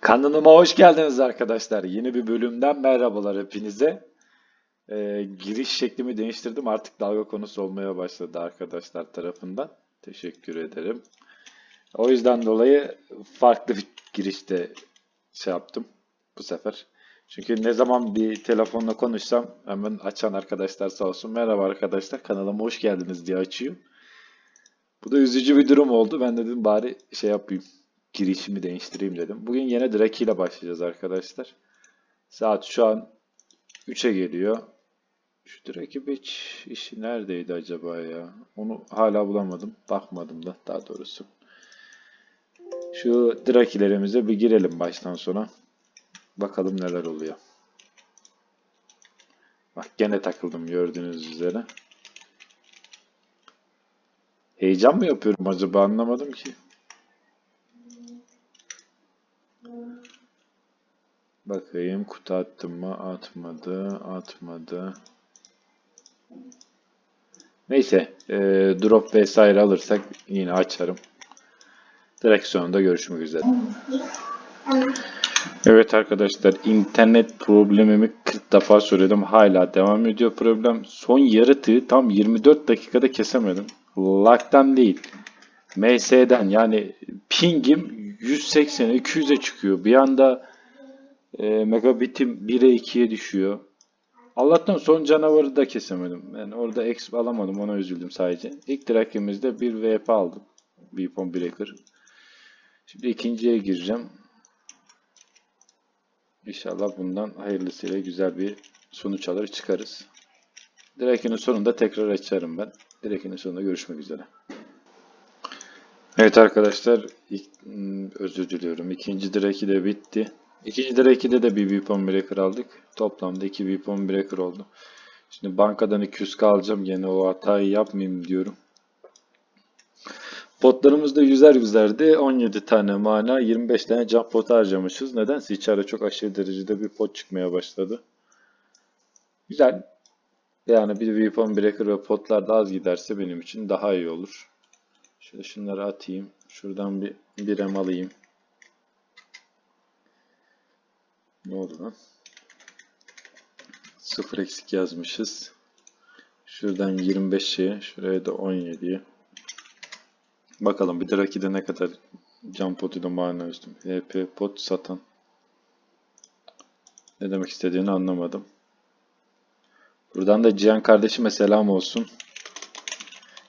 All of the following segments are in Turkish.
Kanalıma hoş geldiniz arkadaşlar. Yeni bir bölümden merhabalar hepinize. Ee, giriş şeklimi değiştirdim. Artık dalga konusu olmaya başladı arkadaşlar tarafından. Teşekkür ederim. O yüzden dolayı farklı bir girişte şey yaptım bu sefer. Çünkü ne zaman bir telefonla konuşsam hemen açan arkadaşlar sağ olsun. Merhaba arkadaşlar kanalıma hoş geldiniz diye açıyor. Bu da üzücü bir durum oldu. Ben dedim bari şey yapayım. Girişimi değiştireyim dedim. Bugün yine Draki ile başlayacağız arkadaşlar. Saat şu an 3'e geliyor. Şu Draki Beach işi neredeydi acaba ya? Onu hala bulamadım. Bakmadım da daha doğrusu. Şu Drakilerimize bir girelim baştan sona. Bakalım neler oluyor. Bak gene takıldım gördüğünüz üzere. Heyecan mı yapıyorum acaba anlamadım ki. Bakayım kutu attım mı? Atmadı. Atmadı. Neyse. E, drop vesaire alırsak yine açarım. Direkt sonunda görüşmek üzere. Evet arkadaşlar internet problemimi 40 defa söyledim. Hala devam ediyor problem. Son yaratığı tam 24 dakikada kesemedim. Lag'dan değil. MS'den yani pingim 180'e 200'e çıkıyor. Bir anda e, megabitim 1'e 2'ye düşüyor. Allah'tan son canavarı da kesemedim. Yani orada exp alamadım ona üzüldüm sadece. İlk track'imizde bir VP aldım. Weapon Breaker. Şimdi ikinciye gireceğim. İnşallah bundan hayırlısıyla güzel bir sonuç alır çıkarız. Direkinin sonunda tekrar açarım ben. Direkinin sonunda görüşmek üzere. Evet arkadaşlar hmm, özür diliyorum. İkinci direki de bitti. İkinci direkide de bir weapon breaker aldık. Toplamda iki weapon breaker oldu. Şimdi bankadan 200 alacağım. Gene o hatayı yapmayayım diyorum. Potlarımız da yüzer yüzerdi. 17 tane mana, 25 tane jump pot harcamışız. Nedense içeride çok aşırı derecede bir pot çıkmaya başladı. Güzel. Yani bir weapon breaker ve potlar da az giderse benim için daha iyi olur. Şöyle şunları atayım. Şuradan bir birem alayım. Ne oldu lan? Sıfır eksik yazmışız. Şuradan 25'e, şuraya da 17'ye. Bakalım bir de rakide ne kadar can potuyla mana üstüm. HP pot satan. Ne demek istediğini anlamadım. Buradan da Cihan kardeşime selam olsun.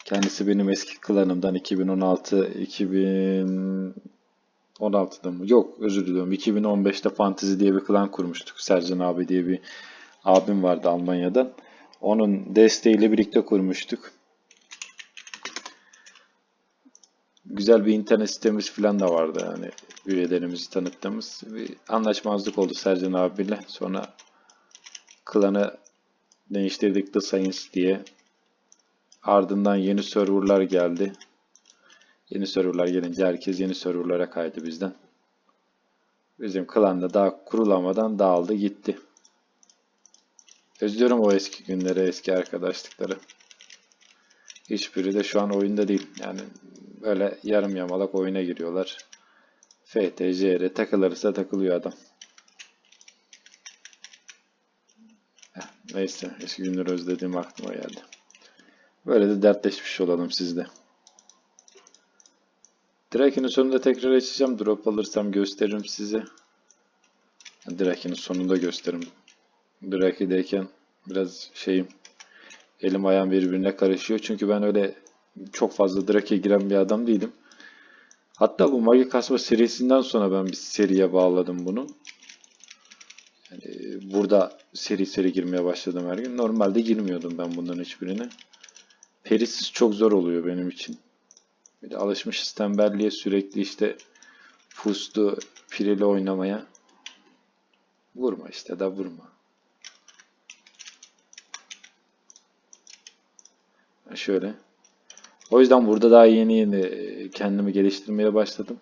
Kendisi benim eski klanımdan 2016 2016'da mı? Yok özür diliyorum. 2015'te Fantasy diye bir klan kurmuştuk. Sercan abi diye bir abim vardı Almanya'dan. Onun desteğiyle birlikte kurmuştuk. Güzel bir internet sitemiz falan da vardı yani üyelerimizi tanıttığımız. Bir anlaşmazlık oldu Sercan abiyle. Sonra klanı değiştirdik The Science diye. Ardından yeni serverlar geldi. Yeni serverlar gelince herkes yeni serverlara kaydı bizden. Bizim klan da daha kurulamadan dağıldı gitti. Özlüyorum o eski günleri, eski arkadaşlıkları. Hiçbiri de şu an oyunda değil. Yani böyle yarım yamalak oyuna giriyorlar. FTCR takılırsa takılıyor adam. Neyse eski günleri özlediğim aklıma geldi. Böyle de dertleşmiş olalım sizde. Draken'in sonunda tekrar açacağım. Drop alırsam gösteririm size. Draken'in sonunda gösteririm. Drake'deyken biraz şeyim elim ayağım birbirine karışıyor. Çünkü ben öyle çok fazla Drake'e giren bir adam değilim. Hatta bu Magi Kasma serisinden sonra ben bir seriye bağladım bunu. Yani burada seri seri girmeye başladım her gün. Normalde girmiyordum ben bunların hiçbirine. Perisiz çok zor oluyor benim için. Bir de alışmışız tembelliğe sürekli işte fustu pireli oynamaya. Vurma işte da vurma. Şöyle. O yüzden burada daha yeni yeni e, kendimi geliştirmeye başladım.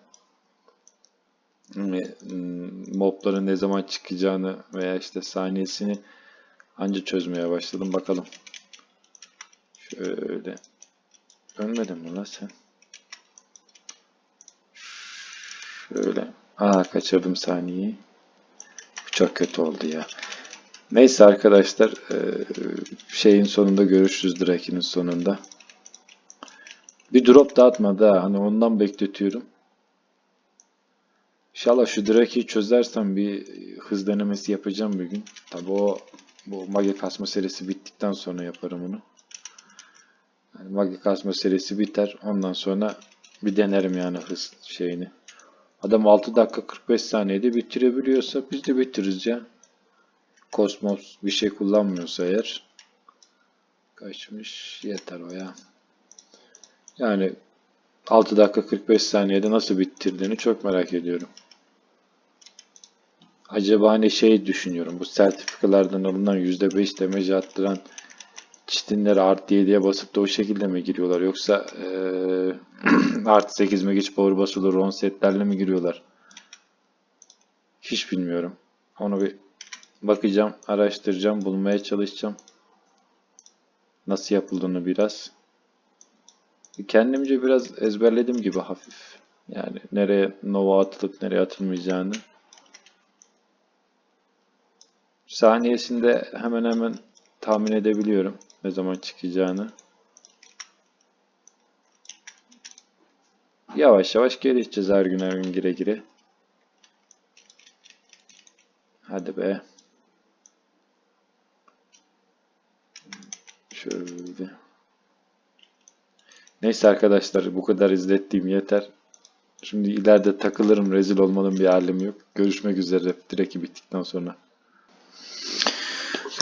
ve, mm, mobların ne zaman çıkacağını veya işte saniyesini anca çözmeye başladım. Bakalım. Şöyle. Ölmedin mi lan sen? Şöyle. Aa kaçırdım saniyeyi. Çok kötü oldu ya. Neyse arkadaşlar. eee, şeyin sonunda görüşürüz. Drake'in sonunda. Bir drop da atmadı ha. Hani ondan bekletiyorum. İnşallah şu Drake'i çözersem bir hız denemesi yapacağım bir gün. Tabi o bu mage kasma serisi bittikten sonra yaparım onu. Yani mage kasma serisi biter. Ondan sonra bir denerim yani hız şeyini. Adam 6 dakika 45 saniyede bitirebiliyorsa biz de bitiririz ya. Kosmos bir şey kullanmıyorsa eğer. Kaçmış yeter o ya. Yani 6 dakika 45 saniyede nasıl bitirdiğini çok merak ediyorum. Acaba hani şey düşünüyorum. Bu sertifikalardan alınan %5 damage attıran çitinleri artı 7'ye basıp da o şekilde mi giriyorlar? Yoksa eee artı 8 megiç power basılı ron setlerle mi giriyorlar? Hiç bilmiyorum. Onu bir bakacağım, araştıracağım, bulmaya çalışacağım. Nasıl yapıldığını biraz. Kendimce biraz ezberledim gibi hafif. Yani nereye nova atılıp nereye atılmayacağını. Saniyesinde hemen hemen tahmin edebiliyorum ne zaman çıkacağını. Yavaş yavaş gelişeceğiz her gün her gün gire gire. Hadi be. Şöyle. Neyse arkadaşlar bu kadar izlettiğim yeter. Şimdi ileride takılırım rezil olmanın bir halim yok. Görüşmek üzere direkt bittikten sonra.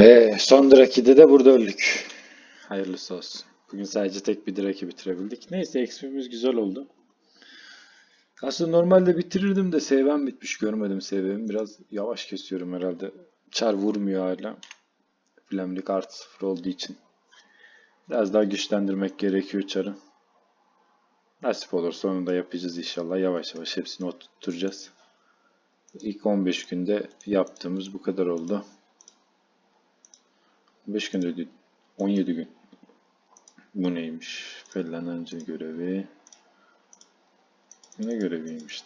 Ee, son Draki'de de burada öldük. Hayırlısı olsun. Bugün sadece tek bir Draki bitirebildik. Neyse XP'miz güzel oldu. Aslında normalde bitirirdim de sevmem bitmiş görmedim sevmemi. Biraz yavaş kesiyorum herhalde. Çar vurmuyor hala. Flamlik artı sıfır olduğu için. Biraz daha güçlendirmek gerekiyor çarı. Nasip olur sonunda yapacağız inşallah. Yavaş yavaş hepsini oturtacağız. İlk 15 günde yaptığımız bu kadar oldu. 5 günde değil. 17 gün. Bu neymiş? Fellenence görevi. Ne göreviymiş?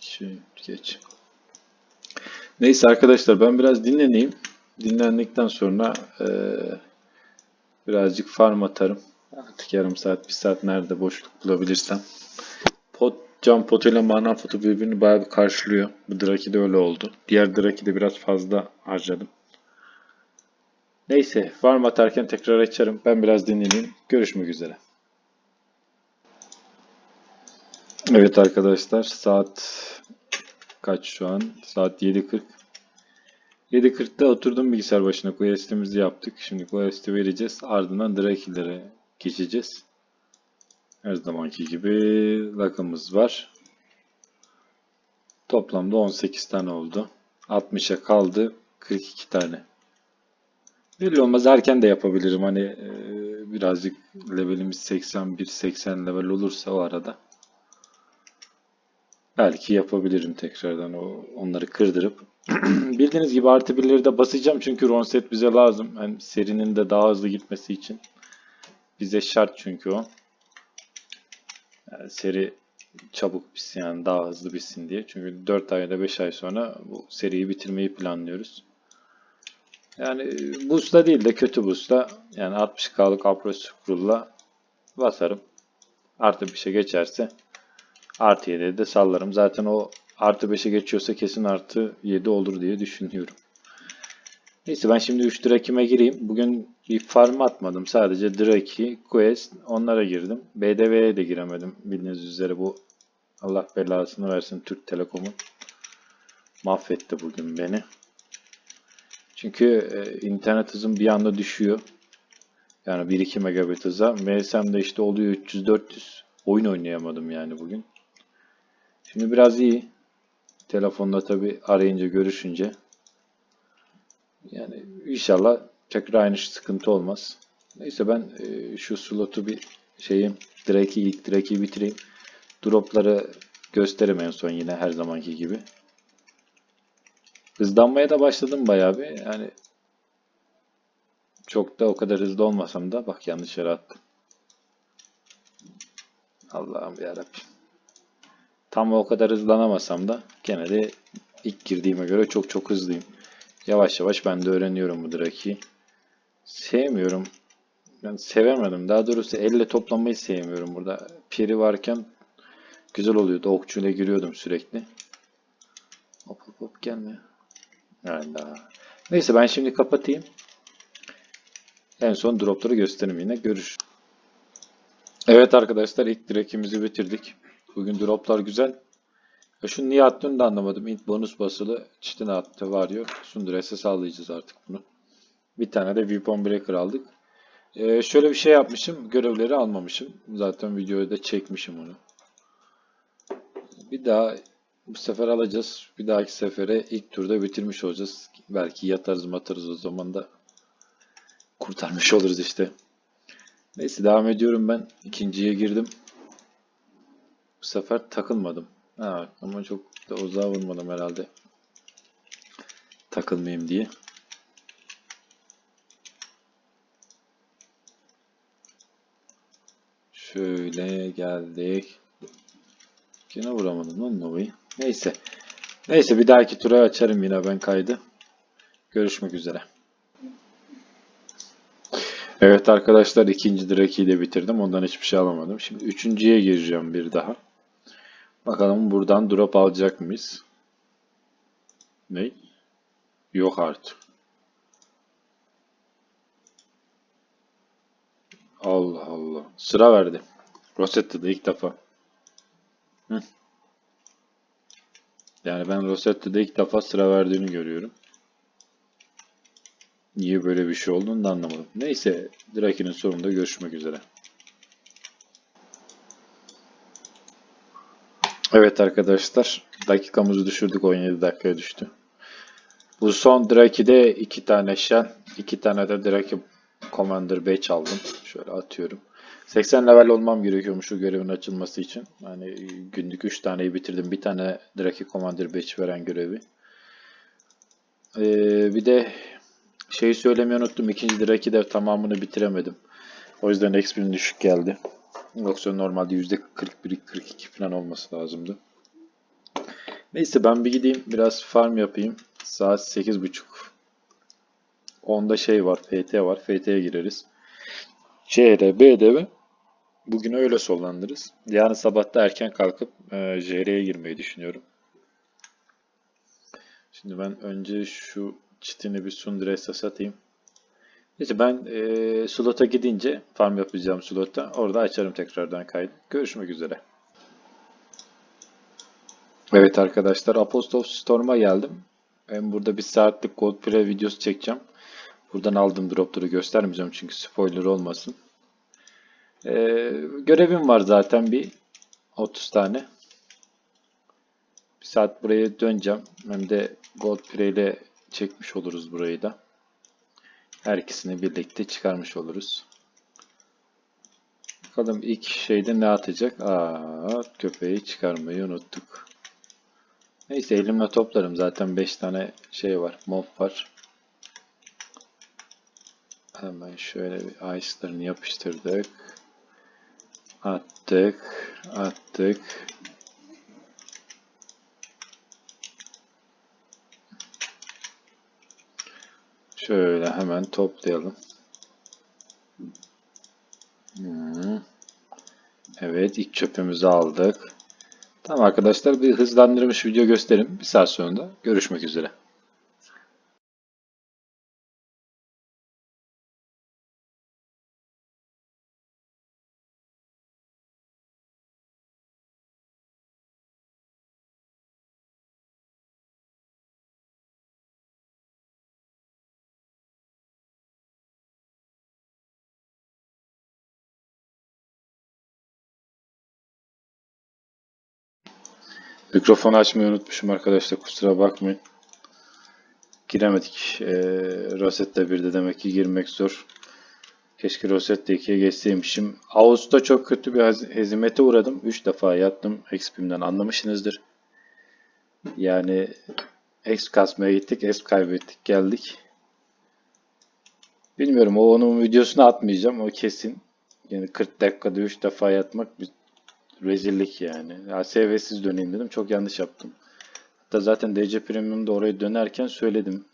Şey, geç. Neyse arkadaşlar ben biraz dinleneyim. Dinlendikten sonra eee, birazcık farm atarım. Artık yarım saat, bir saat nerede boşluk bulabilirsem. Pot, cam potuyla mana potu birbirini bayağı bir karşılıyor. Bu Draki de öyle oldu. Diğer Draki de biraz fazla harcadım. Neyse farm atarken tekrar açarım. Ben biraz dinleneyim. Görüşmek üzere. Evet arkadaşlar saat kaç şu an? Saat 7.40. 7.40'da oturdum bilgisayar başına quest'imizi yaptık. Şimdi quest'i vereceğiz. Ardından Draki'lere geçeceğiz. Her zamanki gibi lakımız var. Toplamda 18 tane oldu. 60'a kaldı 42 tane. Belli olmaz erken de yapabilirim. Hani e, birazcık levelimiz 81-80 level olursa o arada. Belki yapabilirim tekrardan o onları kırdırıp. Bildiğiniz gibi artı birleri de basacağım çünkü Ronset bize lazım. Hem serinin de daha hızlı gitmesi için. Bize şart çünkü o. Yani seri çabuk bitsin yani daha hızlı bitsin diye. Çünkü 4 ay ya da 5 ay sonra bu seriyi bitirmeyi planlıyoruz. Yani boost'la değil de kötü boost'la yani 60k'lık approach scroll'la basarım. Artı bir şey geçerse artı 7'ye de sallarım. Zaten o artı 5'e geçiyorsa kesin artı 7 olur diye düşünüyorum. Neyse ben şimdi 3 Draki'me gireyim. Bugün bir farm atmadım. Sadece Draki, Quest onlara girdim. BDV'ye de giremedim. Bildiğiniz üzere bu Allah belasını versin Türk Telekom'un. Mahvetti bugün beni. Çünkü e, internet hızım bir anda düşüyor. Yani 1-2 megabit hıza. MSM'de işte oluyor 300-400. Oyun oynayamadım yani bugün. Şimdi biraz iyi. Telefonda tabi arayınca görüşünce. Yani inşallah tekrar aynı sıkıntı olmaz. Neyse ben e, şu slotu bir şeyim Drake'i ilk Drake'i bitireyim. Dropları gösteririm en son yine her zamanki gibi. Hızlanmaya da başladım bayağı bir. Yani çok da o kadar hızlı olmasam da bak yanlış yere attım. Allah'ım yarabbim. Tam o kadar hızlanamasam da gene de ilk girdiğime göre çok çok hızlıyım. Yavaş yavaş ben de öğreniyorum bu Draki'yi. Sevmiyorum. Ben sevemedim. Daha doğrusu elle toplamayı sevmiyorum burada. Piri varken güzel oluyordu. Okçuyla giriyordum sürekli. Hop hop hop gelme. Hayda. Neyse ben şimdi kapatayım. En son dropları gösteririm yine. Görüş. Evet arkadaşlar ilk direkimizi bitirdik. Bugün droplar güzel. Ya şunu niye attığını da anlamadım. Int bonus basılı çitine attı var yok. Sundres'e sağlayacağız artık bunu. Bir tane de Weapon Breaker aldık. Ee, şöyle bir şey yapmışım. Görevleri almamışım. Zaten videoyu da çekmişim onu. Bir daha bu sefer alacağız. Bir dahaki sefere ilk turda bitirmiş olacağız. Belki yatarız matarız o zaman da kurtarmış oluruz işte. Neyse devam ediyorum ben. İkinciye girdim. Bu sefer takılmadım. Ha, ama çok da uzağa vurmadım herhalde. Takılmayayım diye. Şöyle geldik. Yine vuramadım lan Nova'yı. Neyse. Neyse bir dahaki tura açarım yine ben kaydı. Görüşmek üzere. Evet arkadaşlar ikinci Draki'yi de bitirdim. Ondan hiçbir şey alamadım. Şimdi üçüncüye gireceğim bir daha. Bakalım buradan drop alacak mıyız? Ne? Yok artık. Allah Allah. Sıra verdi. Rosette'de ilk defa. Hı. Yani ben Rosette'de ilk defa sıra verdiğini görüyorum. Niye böyle bir şey olduğunu da anlamadım. Neyse, Draki'nin sonunda görüşmek üzere. Evet arkadaşlar, dakikamızı düşürdük 17 dakikaya düştü. Bu son Draki'de iki tane Shell, iki tane de Draki Commander Badge aldım. Şöyle atıyorum. 80 level olmam gerekiyormuş şu görevin açılması için. Yani günlük 3 taneyi bitirdim. Bir tane Draki Commander Badge veren görevi. Ee, bir de şeyi söylemeyi unuttum. İkinci Draki de tamamını bitiremedim. O yüzden XP'nin düşük geldi. Yoksa normalde %41-42 falan olması lazımdı. Neyse ben bir gideyim biraz farm yapayım. Saat 8.30. Onda şey var, FT var. FT'ye gireriz. CR, BD ve bugün öyle sonlandırırız. Yarın sabah da erken kalkıp e, JR'ye girmeyi düşünüyorum. Şimdi ben önce şu çitini bir Sundres'e satayım. Neyse ben e, slota gidince farm yapacağım slota. Orada açarım tekrardan kaydı. Görüşmek üzere. Evet arkadaşlar Apostle Storm'a geldim. Ben burada bir saatlik Gold Pre videosu çekeceğim. Buradan aldığım dropları göstermeyeceğim çünkü spoiler olmasın. Ee, görevim var zaten bir 30 tane. Bir saat buraya döneceğim. Hem de Gold Pre ile çekmiş oluruz burayı da. Her ikisini birlikte çıkarmış oluruz. Bakalım ilk şeyde ne atacak? Aa, köpeği çıkarmayı unuttuk. Neyse elimle toplarım. Zaten 5 tane şey var. Mob var. Hemen şöyle bir ice'larını yapıştırdık. Attık. Attık. Şöyle hemen toplayalım. Hmm. Evet ilk çöpümüzü aldık. Tamam arkadaşlar bir hızlandırılmış video gösterim. Bir saat sonunda görüşmek üzere. Mikrofonu açmayı unutmuşum arkadaşlar kusura bakmayın. Giremedik. Ee, Rosetta 1'de demek ki girmek zor. Keşke Rosette 2'ye geçseymişim. Ağustos'ta çok kötü bir hezimete uğradım. 3 defa yattım. XP'mden anlamışsınızdır. Yani Exp kasmaya gittik. Exp kaybettik. Geldik. Bilmiyorum. O onun videosunu atmayacağım. O kesin. Yani 40 dakikada 3 defa yatmak rezillik yani. Ya seviyesiz döneyim dedim. Çok yanlış yaptım. Hatta zaten DC Premium'da oraya dönerken söyledim.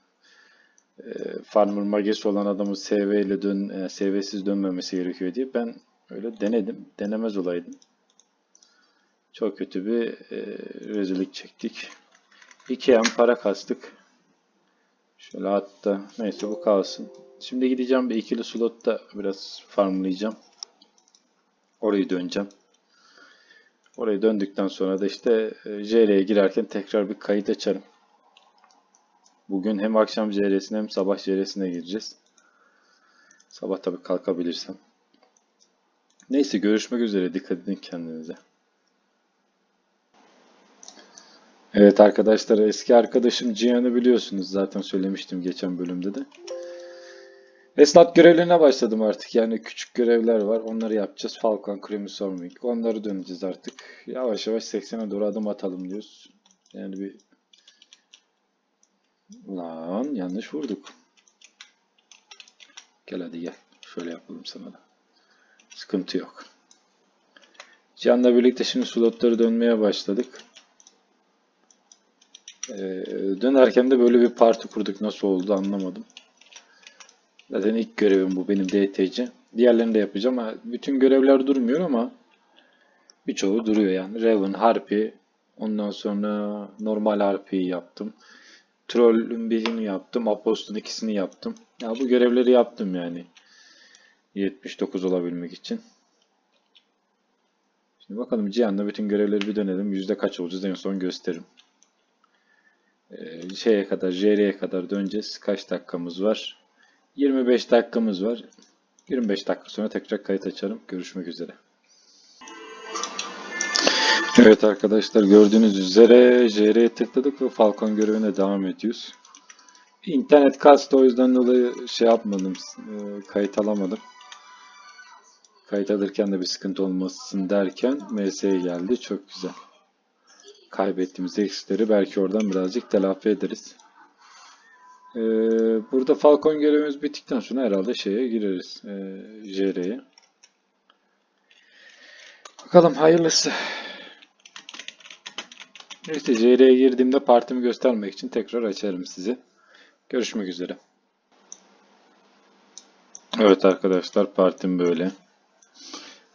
Ee, Farmer Mages olan adamın SV ile dön, e, SV'siz dönmemesi gerekiyor diye. Ben öyle denedim. Denemez olaydım. Çok kötü bir e, rezillik çektik. 2 M para kastık. Şöyle hatta neyse bu kalsın. Şimdi gideceğim bir ikili slotta biraz farmlayacağım. Orayı döneceğim. Orayı döndükten sonra da işte e, JR'ye girerken tekrar bir kayıt açarım. Bugün hem akşam JR'sine hem sabah JR'sine gireceğiz. Sabah tabii kalkabilirsem. Neyse görüşmek üzere. Dikkat edin kendinize. Evet arkadaşlar eski arkadaşım Cihan'ı biliyorsunuz zaten söylemiştim geçen bölümde de. Esnaf görevlerine başladım artık yani küçük görevler var onları yapacağız. Falcon, Creamy Storming onları döneceğiz artık. Yavaş yavaş 80'e doğru adım atalım diyoruz. Yani bir... Lan yanlış vurduk. Gel hadi gel. Şöyle yapalım sana da. Sıkıntı yok. Cihan'la birlikte şimdi slotları dönmeye başladık. Ee, dönerken de böyle bir parti kurduk. Nasıl oldu anlamadım. Zaten ilk görevim bu benim DTC. Diğerlerini de yapacağım ama bütün görevler durmuyor ama birçoğu duruyor yani. Raven, Harpy, ondan sonra normal Harpy'yi yaptım. Troll'ün birini yaptım. Apost'un ikisini yaptım. Ya bu görevleri yaptım yani. 79 olabilmek için. Şimdi bakalım Cihan'la bütün görevleri bir dönelim. Yüzde kaç olacağız en son gösteririm. Ee, şeye kadar, JR'ye kadar döneceğiz. Kaç dakikamız var? 25 dakikamız var. 25 dakika sonra tekrar kayıt açarım. Görüşmek üzere. Evet arkadaşlar gördüğünüz üzere JR'ye tıkladık ve Falcon görevine devam ediyoruz. İnternet kastı o yüzden dolayı şey yapmadım, e, kayıt alamadım. Kayıt alırken de bir sıkıntı olmasın derken MS'ye geldi. Çok güzel. Kaybettiğimiz eksileri belki oradan birazcık telafi ederiz. Ee, burada Falcon görevimiz bittikten sonra herhalde şeye gireriz. E, JR'ye. Bakalım hayırlısı. Neyse JR'ye girdiğimde partimi göstermek için tekrar açarım sizi. Görüşmek üzere. Evet arkadaşlar partim böyle.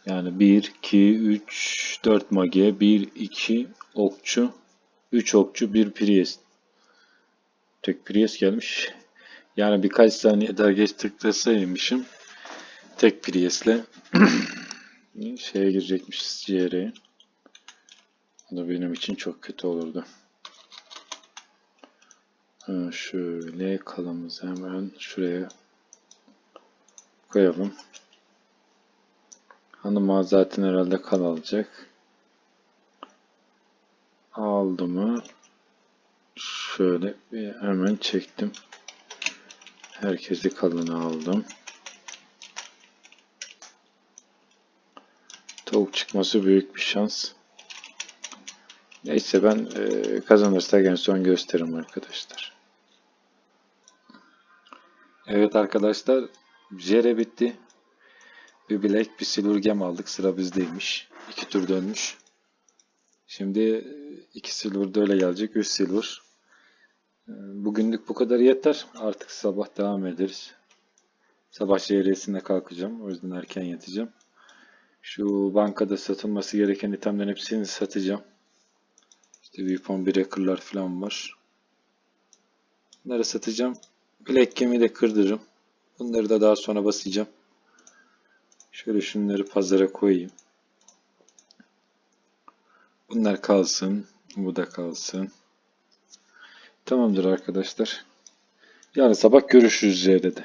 Yani 1, 2, 3, 4 mage, 1, 2 okçu, 3 okçu, 1 priest. Tek priest gelmiş. Yani birkaç saniye daha geç tıklasaymışım. Tek priestle şeye girecekmişiz CR'ye. O da benim için çok kötü olurdu. Şöyle kalımızı hemen şuraya koyalım. Hanıma zaten herhalde kal alacak. Aldı mı? Şöyle bir hemen çektim. Herkesi kalını aldım. Tavuk çıkması büyük bir şans. Neyse ben e, kazanırsak en son gösteririm arkadaşlar. Evet arkadaşlar. Jere bitti. Bir Black bir Silver Gem aldık. Sıra bizdeymiş. İki tur dönmüş. Şimdi iki Silver da öyle gelecek. Üç Silver. Bugünlük bu kadar yeter. Artık sabah devam ederiz. Sabah JR'sine kalkacağım. O yüzden erken yatacağım. Şu bankada satılması gereken itemlerin hepsini satacağım. İşte Weapon Breaker'lar falan var. Bunları satacağım. Black Gem'i de kırdırırım. Bunları da daha sonra basacağım. Şöyle şunları pazara koyayım. Bunlar kalsın. Bu da kalsın. Tamamdır arkadaşlar. Yarın sabah görüşürüz JR'de.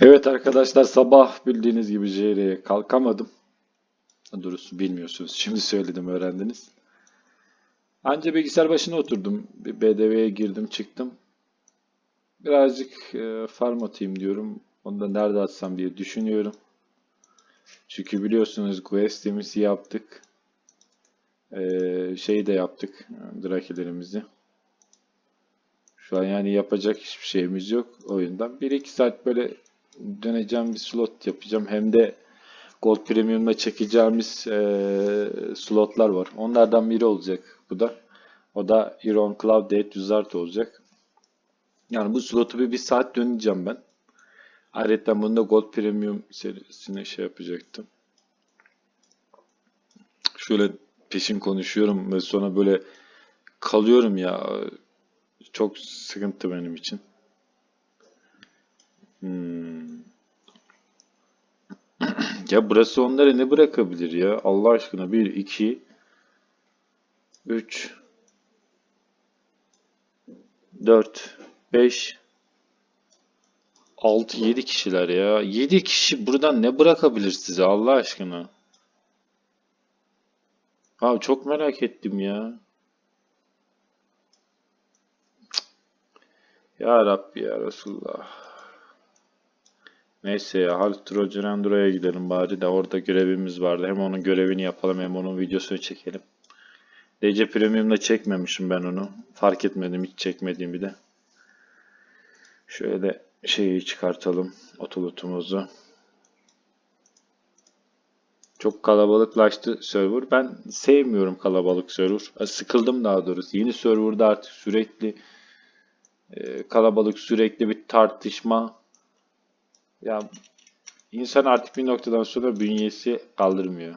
Evet arkadaşlar sabah bildiğiniz gibi JR'ye kalkamadım. Doğrusu bilmiyorsunuz. Şimdi söyledim öğrendiniz. Anca bilgisayar başına oturdum. Bir BDV'ye girdim çıktım. Birazcık e, farm atayım diyorum. Onu da nerede atsam diye düşünüyorum. Çünkü biliyorsunuz quest'imizi yaptık. Ee, şeyi de yaptık. Drake'lerimizi. Şu an yani yapacak hiçbir şeyimiz yok oyundan. 1-2 saat böyle döneceğim bir slot yapacağım. Hem de Gold Premium'la çekeceğimiz eee, slotlar var. Onlardan biri olacak bu da. O da Iron Cloud Date Wizard olacak. Yani bu slotu bir, bir saat döneceğim ben. Ayrıca bunu da Gold Premium serisine şey yapacaktım. Şöyle peşin konuşuyorum ve sonra böyle kalıyorum ya. Çok sıkıntı benim için. Hmm. Ya burası onları ne bırakabilir ya? Allah aşkına 1, 2, 3, 4, 5, 6, 7 kişiler ya. 7 kişi buradan ne bırakabilir size Allah aşkına? Abi çok merak ettim ya. Ya Rabbi ya Resulullah. Neyse ya Hulk Trojan gidelim bari de orada görevimiz vardı. Hem onun görevini yapalım hem onun videosunu çekelim. DC Premium'da çekmemişim ben onu. Fark etmedim hiç çekmediğimi de. Şöyle şeyi çıkartalım. Otolotumuzu. Çok kalabalıklaştı server. Ben sevmiyorum kalabalık server. Sıkıldım daha doğrusu. Yeni serverda artık sürekli e, kalabalık, sürekli bir tartışma. Ya insan artık bir noktadan sonra bünyesi kaldırmıyor.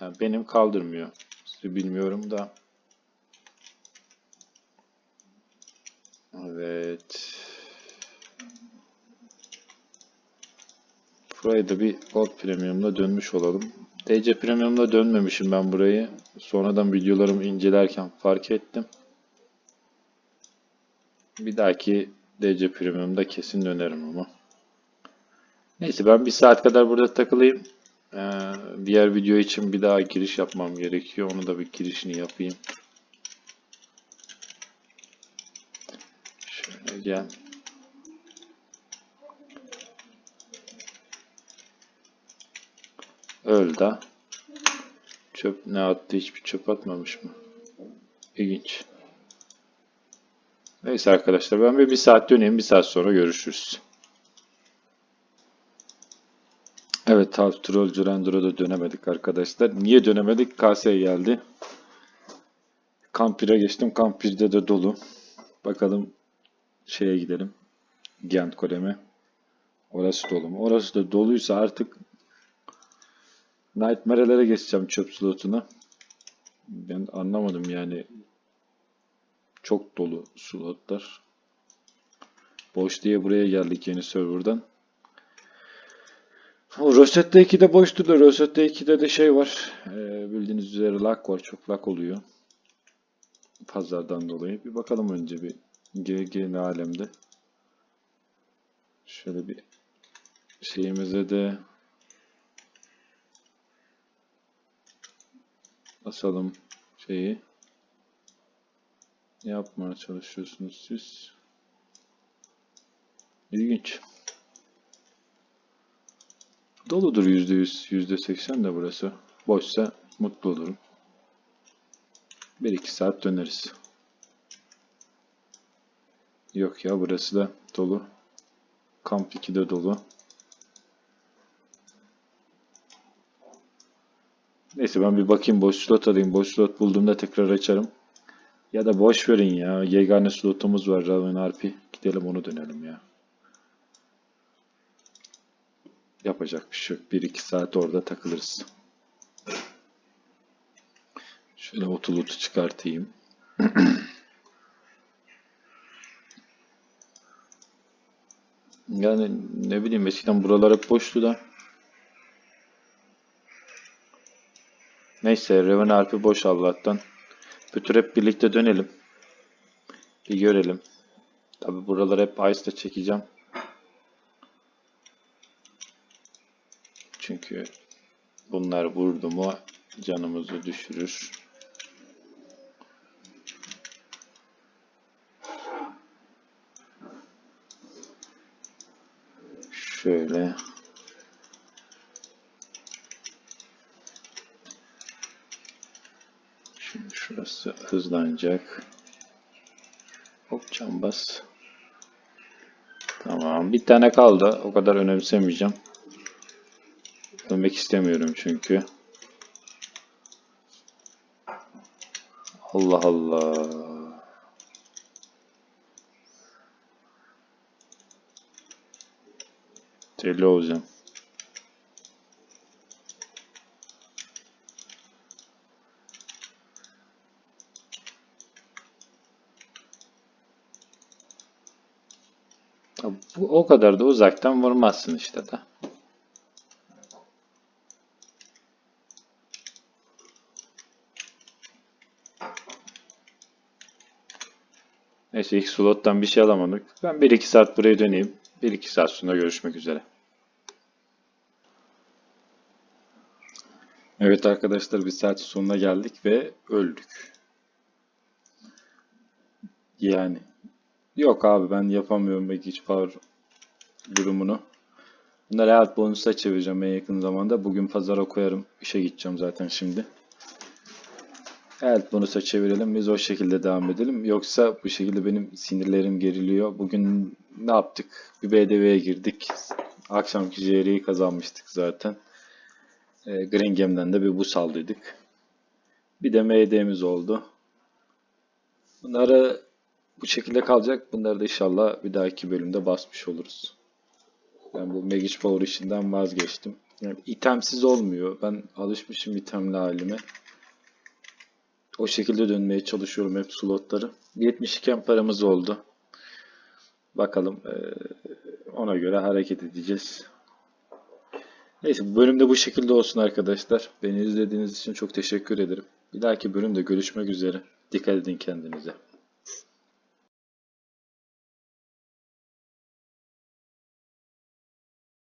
Yani benim kaldırmıyor. Sizi bilmiyorum da. Evet. Burayı da bir Gold Premium'la dönmüş olalım. DC Premium'la dönmemişim ben burayı. Sonradan videolarımı incelerken fark ettim. Bir dahaki DC Premium'da kesin dönerim ama. Neyse ben bir saat kadar burada takılayım. Ee, diğer video için bir daha giriş yapmam gerekiyor. Onu da bir girişini yapayım. Şöyle gel. Öl da. Çöp ne attı? Hiçbir çöp atmamış mı? İlginç. Neyse arkadaşlar ben bir, bir saat döneyim. Bir saat sonra görüşürüz. Evet Half Troll Duranduro'da dönemedik arkadaşlar. Niye dönemedik? KS geldi. Kampir'e geçtim. Kampir'de de dolu. Bakalım şeye gidelim. Gent Kolem'e. Orası dolu mu? Orası da doluysa artık Nightmare'lere geçeceğim çöp slotuna. Ben anlamadım yani. Çok dolu slotlar. Boş diye buraya geldik yeni serverdan. Rosetta 2'de boştu da Rosetta 2'de de şey var. Ee, bildiğiniz üzere lag var. Çok lag oluyor. Pazardan dolayı. Bir bakalım önce bir GG ne alemde. Şöyle bir şeyimize de basalım şeyi. Ne yapmaya çalışıyorsunuz siz? İlginç. Doludur %100, %80 de burası. Boşsa mutlu olurum. 1-2 saat döneriz. Yok ya burası da dolu. Kamp 2'de dolu. Neyse ben bir bakayım boş slot alayım. Boş slot bulduğumda tekrar açarım. Ya da boş verin ya. Yegane slotumuz var Raven RP. Gidelim onu dönelim ya. Yapacak bir şey yok. 1-2 saat orada takılırız. Şöyle otulutu çıkartayım. Yani ne bileyim eskiden buralar hep boştu da. Neyse Reven Alp'i boş Allah'tan. Bütün hep birlikte dönelim. Bir görelim. Tabi buraları hep Ice'da çekeceğim. Çünkü bunlar vurdu mu canımızı düşürür. Şöyle. Şimdi şurası hızlanacak. Hop cambaz. Tamam. Bir tane kaldı. O kadar önemsemeyeceğim. Ölmek istemiyorum çünkü. Allah Allah. Deli olacağım. Bu o kadar da uzaktan vurmazsın işte de. Neyse ilk slottan bir şey alamadık. Ben 1-2 saat buraya döneyim. 1-2 saat sonra görüşmek üzere. Evet arkadaşlar bir saat sonuna geldik ve öldük. Yani yok abi ben yapamıyorum belki hiç power durumunu. Bunları hayat bonusa çevireceğim en yakın zamanda. Bugün pazara koyarım. İşe gideceğim zaten şimdi. Evet bonusa çevirelim. Biz o şekilde devam edelim. Yoksa bu şekilde benim sinirlerim geriliyor. Bugün ne yaptık? Bir BDV'ye girdik. Akşamki JR'yi kazanmıştık zaten. E, Gringham'den de bir bus aldıydık. Bir de MD'miz oldu. Bunları bu şekilde kalacak. Bunları da inşallah bir dahaki bölümde basmış oluruz. Ben bu Magic Power işinden vazgeçtim. Yani itemsiz olmuyor. Ben alışmışım itemli halime. O şekilde dönmeye çalışıyorum hep slotları. 72 paramız oldu. Bakalım ona göre hareket edeceğiz. Neyse bölümde bu şekilde olsun arkadaşlar. Beni izlediğiniz için çok teşekkür ederim. Bir dahaki bölümde görüşmek üzere. Dikkat edin kendinize.